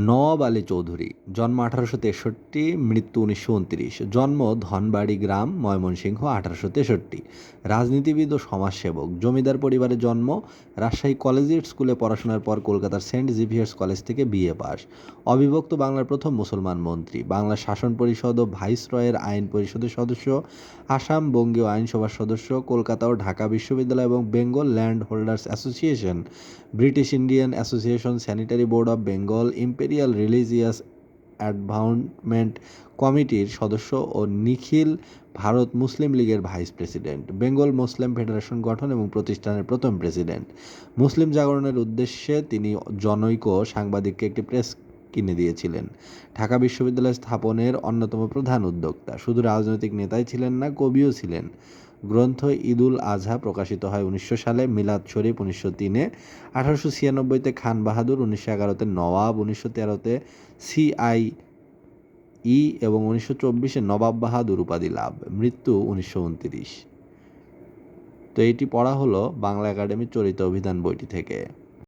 নওয়াব আলী চৌধুরী, জন্ম আঠারোশো তেষট্টি, মৃত্যু উনিশশো উনত্রিশ, জন্ম ধনবাড়ি গ্রাম, ময়মনসিংহ আঠারোশো তেষট্টি। রাজনীতিবিদ ও সমাজসেবক, জমিদার পরিবারে জন্ম, রাজশাহী কলেজিয়েট স্কুলে পড়াশোনার পর কলকাতার সেন্ট জেভিয়ার্স কলেজ থেকে বিএ পাস। অবিভক্ত বাংলার প্রথম মুসলমান মন্ত্রী, বাংলা শাসন পরিষদ ও ভাইসরয়ের আইন পরিষদের সদস্য, আসাম বঙ্গীয় আইনসভার সদস্য, কলকাতা ও ঢাকা বিশ্ববিদ্যালয় এবং Bengal land holders association, British Indian association, sanitary board of Bengal imperial religious endowment কমিটির সদস্য ও নিখিল ভারত মুসলিম লীগের vice president. Bengal Muslim federation গঠন এবং প্রতিষ্ঠানের প্রথম প্রেসিডেন্ট। মুসলিম জাগরণের উদ্দেশ্যে তিনি জনৈক সাংবাদিককে একটি প্রেস কিনে দিয়েছিলেন। ঢাকা বিশ্ববিদ্যালয় স্থাপনের অন্যতম প্রধান উদ্যোক্তা। শুধু রাজনৈতিক নেতাই ছিলেন না, কবিও ছিলেন। গ্রন্থ ঈদুল আজহা প্রকাশিত হয় উনিশশো সালে, মিলাদ শরীফ উনিশশো তিনে, আঠারোশো ছিয়ানব্বইতে খান বাহাদুর, উনিশশো এগারোতে নওয়াব, উনিশশো তেরোতে সিআই ই এবং উনিশশো চব্বিশে নবাব বাহাদুর উপাধি লাভ। মৃত্যু উনিশশো উনত্রিশ। তো এটি পড়া হলো বাংলা একাডেমির চরিত অভিধান বইটি থেকে।